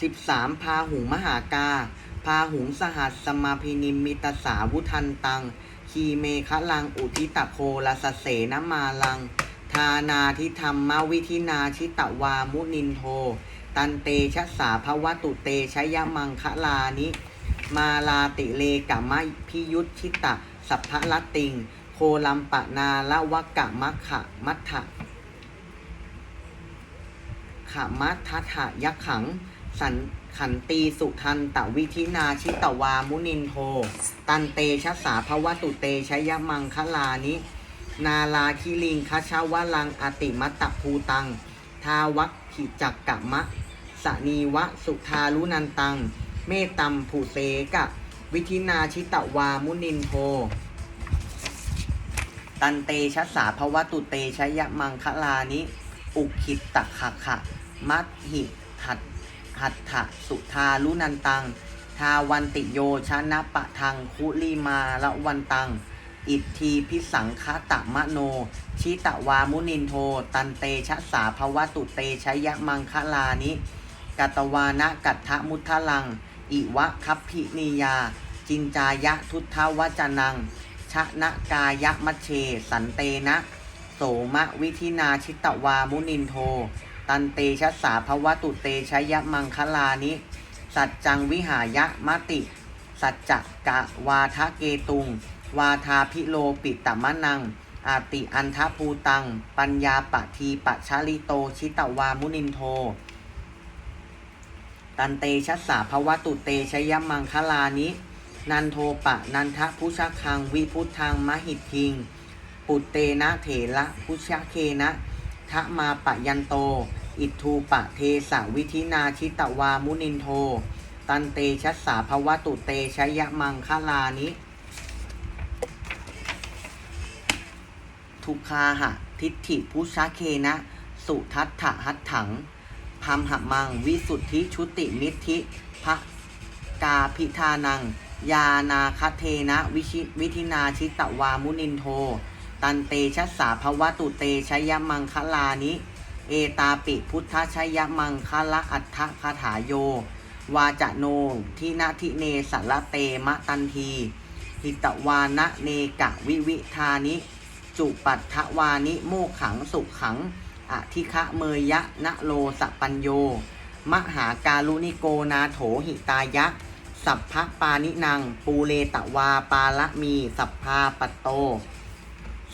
13พาหุงมหากา พาหุงสหัสสมาพินิมิตสาวุทันตัง คีเมคะลังอุทิตโคลสเสนมาลัง ทานาทิธรรมวิธินาชิตวามุนินโท ตันเตชะสาภวตุเตชยมังคะลานิ มาลาติเลกะมะพิยุทธิตะ สัพพะละติง โคลัมปะนาละวะกะมะขะมัทธะขะมัทธะทะยักขัง สันขันตีสุทันตวิธินาชิตวามุนินโท ตันเตชะสาภวตุเตชยมังคะลานิ นาลาคิลิงคชาวลังอติมัตตภูตัง ทาวัคขิจักกะมะสนีวะสุทารุนันตัง เมตตัมผูเสกะ วิธินาชิตวามุนินโท ตันเตชะสาภวตุเตชยมังคะลานิ อุคิตตะขะขะมัตหิหัต หัตถะสุทารุนันตัง ทาวันติโยชนะปะทังคุลีมาละวันตัง อิทธีพิสังคตะมะโน ชิตะวามุนินโท ตันเตชะสาภวตุเตชยมังคะลานิกัตวานะกัตถมุทะลัง อิวะคัพพินิยา จินจายะทุทธวจนัง ชะนะกายะมัชเช สันเตนะ โสมะวิธินาชิตะวามุนินโท ตันเตชะสาภวตุเตชยมังคลานิ สัจจังวิหายะมติ สัจจกะวาทะเกตุง วาทาพิโลปิตมะนัง อาติอันทภูตัง ปัญญาปะทีปะชาลิโตชิตวามุนินโท ตันเตชะสาภวตุเตชยมังคลานิ นันโทปะนันทพุชคังวิพุทธังมหิตทิง ปุตเตนะเถระพุชเคนะ ทะมาปะยันโต อิทูปะเทสะวิธินาชิตวามุนินโท ตันเตชะสสาภวตุเตชยมังคลานิ ทุคาหะทิฏฐิพุชเคนะ สุทัตถะหัตถังพัมหมัง วิสุทธิชุติมิทธิภะกาพิธานัง ยานาคเทนะ วิชิวิธินาชิตวามุนินโท ตันเตชะสาภวตุเตชยมังคลานิ เอตาปิพุทธชยมังคละอัฏฐคาถาโย วาจะโนทินาทิเนสละเตมะตันทีหิตวานะเนกะวิวิธานิ จุปัฏฐวานิโมขังสุขังอธิคะเมยยะนะโลสปปัญโย มหาการุณิโกนาโถหิตายะ สัพพปานินัง ปูเลตวาปาละมี สัพพาปตโต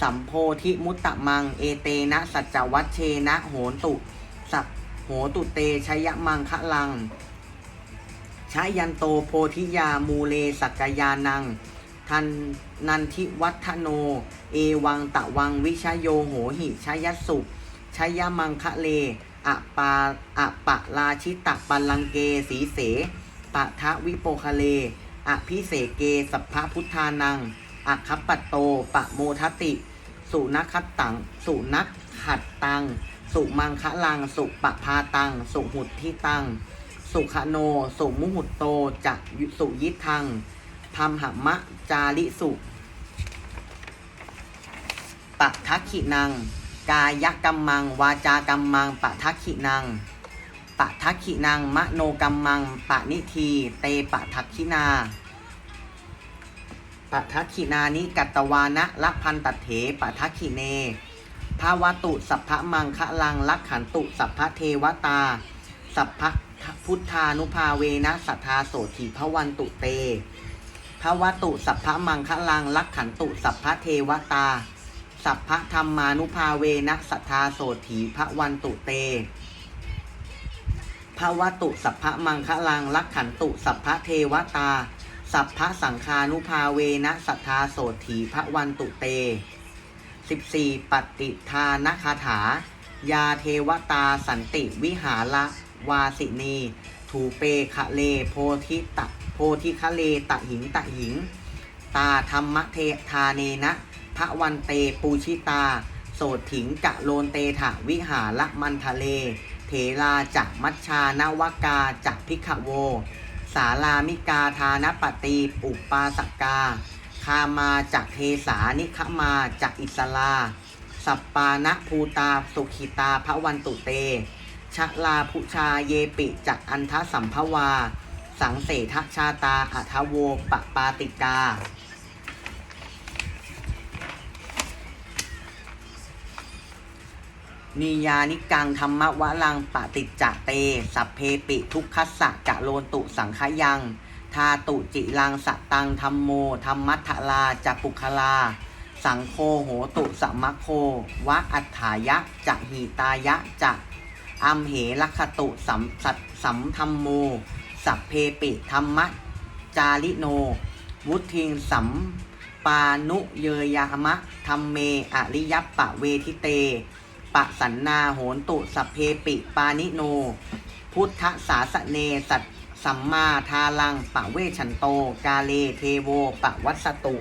สัมโพธิมุตตะมัง เอเตนะ สัจวัชเชนะ โหนตุ สัพโหตุเตชยมังคะลังชายันโตโพธิยามูเลสักกยานัง ทันนันทิวัฒโน เอวังตะวังวิชโยโหหิชยสุชยมังคะเลอะปาอะปะราชิตะปัลลังเกสีเสปะทะวิโปคะเลอภิเสเกสัพพะพุทธานังอัคคปตโตปะโมทติ สุนักขัตตัง สุนักขัดตัง สุมังคะลัง สุปะพาตัง สุหุดทิตัง สุขโน สุมุหุตโตจะสุยิทังพัมหมะจาริสุปะทักขินัง กายกรรมัง วาจากรรมังปะทักขินังปะทักขินัง มโนกรรมังปะนิที เตปะทักขินา ปะทักขินานิกัตตวานะละพันตัดเถปะทักขิเนภาวตุสัพพะมังคะลังลักขันตุสัพพเทวตา สัพพพุทธานุภาเวนะสัทธาโสถีพวันตุเตภาวตุสัพพะมังคะลังลักขันตุสัพพเทวตา สัพพธรรมานุภาเวนะสัทธาโสถีพระวันตุเตภาวตุสัพพะมังคะลังลักขันตุสัพพเทวตา สัพพะสังคานุภาเวนะสัทธาโสถีพระวันตุเต 14 ปฏิทานคาถา ยาเทวตาสันติวิหาระวาสินีถูเปคะเลโพธิตะโพธิคะเลตะหิงตะหิง ตาธรรมเทธาเนนะพระวันเตปูชิตา โสถิงกะโลนเตถะวิหาระมันทะเลเถราจักมัชชานวกาจักพิขโว สารามิกาทานปฏีอุปาสกา คามาจากเทสานิคมาจากอิสลา สัปปานะภูตาสุขิตาพระวันตุเต ชะลาพุชาเยปิจักอันทสัมภวา สังเสทชาตาอัทโวปปาติกา นิยานิกังธรรมวะลังปฏิจจเต สัพเพปิทุกขัสสะจะโลนตุสังขยังทาตุจิลังสตังธรรมโมธรรมัทลาจะปุคลา สังโฆโหตุสัมมะโควะอัฏฐายะจะหีตายะจะอัมเหลักขตุสัมสัตสัมธรรมโม สัพเพปิธรรมะจาริโน วุทิงสัมปานุเยยามะธรรมเมอริยปปะเวทิเต ปะสันนาโหนตุสัพเพปิปานิโน พุทธสาสเนสัตสัมมาทาลังปะเวชันโต กาเลเทโวปะวัสตุ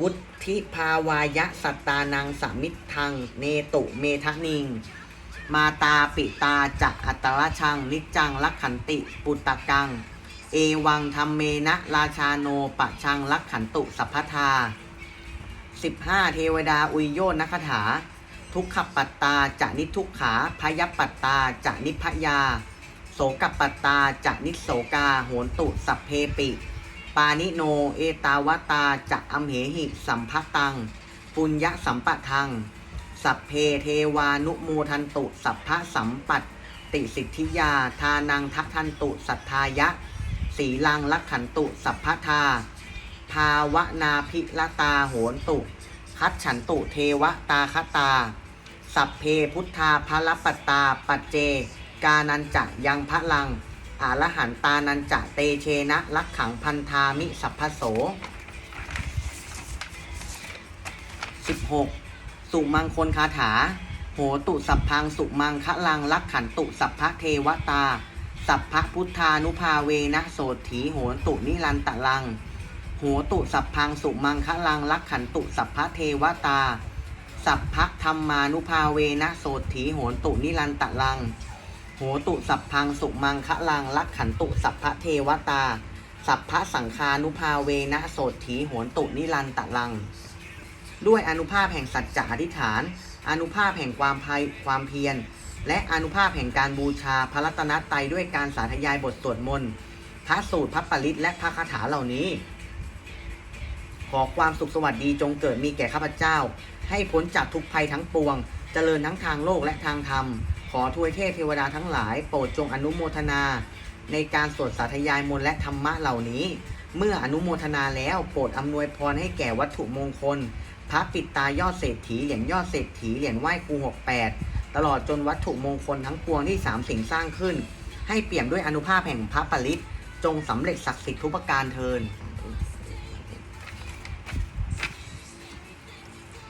วุธิภาวายะสัตตานังสามิทัง เนตุเมทะนิง มาตาปิตาจะอัตระชังนิจังลักขันติปุตตะกัง เอวังธรรมเมนะราชาโนปะชังลักขันตุสัพพทา 15 เทวดาอุยโยนคถา ทุกขปัตตาจะนิทุกขาพยปัตตาจะนิพยา โสกปัตตาจะนิโสกาโหนตุสัพเพปิ ปานิโนเอตาวตาจะอัมเหหิสัมภตัง ปุญญสัมปะทัง สัพเพเทวานุโมทันตุสัพพะสัมปัตติสิทธิยา ทานังทะทันตุสัทธายะ สีลังลักขันตุสัพพทา ภาวนาภิละตาโหนตุ คัดฉันตุเทวตาคตา สัพเพพุทธาภลปตาปัจเจ กานันจะยังพระลังอารหันตานันจะเตเชนะลักขังพันธามิสัพพโส 16. สุมังคลคาถา โหตุสัพพังสุมังคะลังลักขันตุสัพพะเทวตา สัพพะพุทธานุภาเวนะโสถีโหตุนิรันตะลัง โหตุสัพพังสุมังคะลังลักขันตุสัพพะเทวตา สัพพะธรรมานุภาเวนะโสถีโหตุนิรันตะลัง โหตุสัพพังสุมังคะลังลักขันตุสัพพะเทวตา สัพพะสังคานุภาเวนะโสถีโหตุนิรันตะลัง ด้วยอนุภาพแห่งสัจจะอธิษฐาน อนุภาพแห่งความภัยความเพียร และอนุภาพแห่งการบูชาพระรัตนตรัยด้วยการสาธยายบทสวดมนต์พระสูตรพระปริตและพระคาถาเหล่านี้ ขอความสุขสวัสดีจงเกิดมีแก่ข้าพเจ้า ให้พ้นจากทุกภัยทั้งปวง เจริญทั้งทางโลกและทางธรรม ขอทวยเทพเทวดาทั้งหลาย โปรดจงอนุโมทนา ในการสวดสาธยายมนต์และธรรมะเหล่านี้ เมื่ออนุโมทนาแล้วโปรดอำนวยพรให้แก่วัตถุมงคล พระปิดตายอดเศรษฐีเหรียญยอดเศรษฐีเหรียญไหว้ครู68ตลอดจนวัตถุมงคลทั้งปวงที่สามสิ่งสร้างขึ้น ให้เปี่ยมด้วยอนุภาพแห่งพระปริตจงสำเร็จศักดิ์สิทธิ์ทุกประการเทิน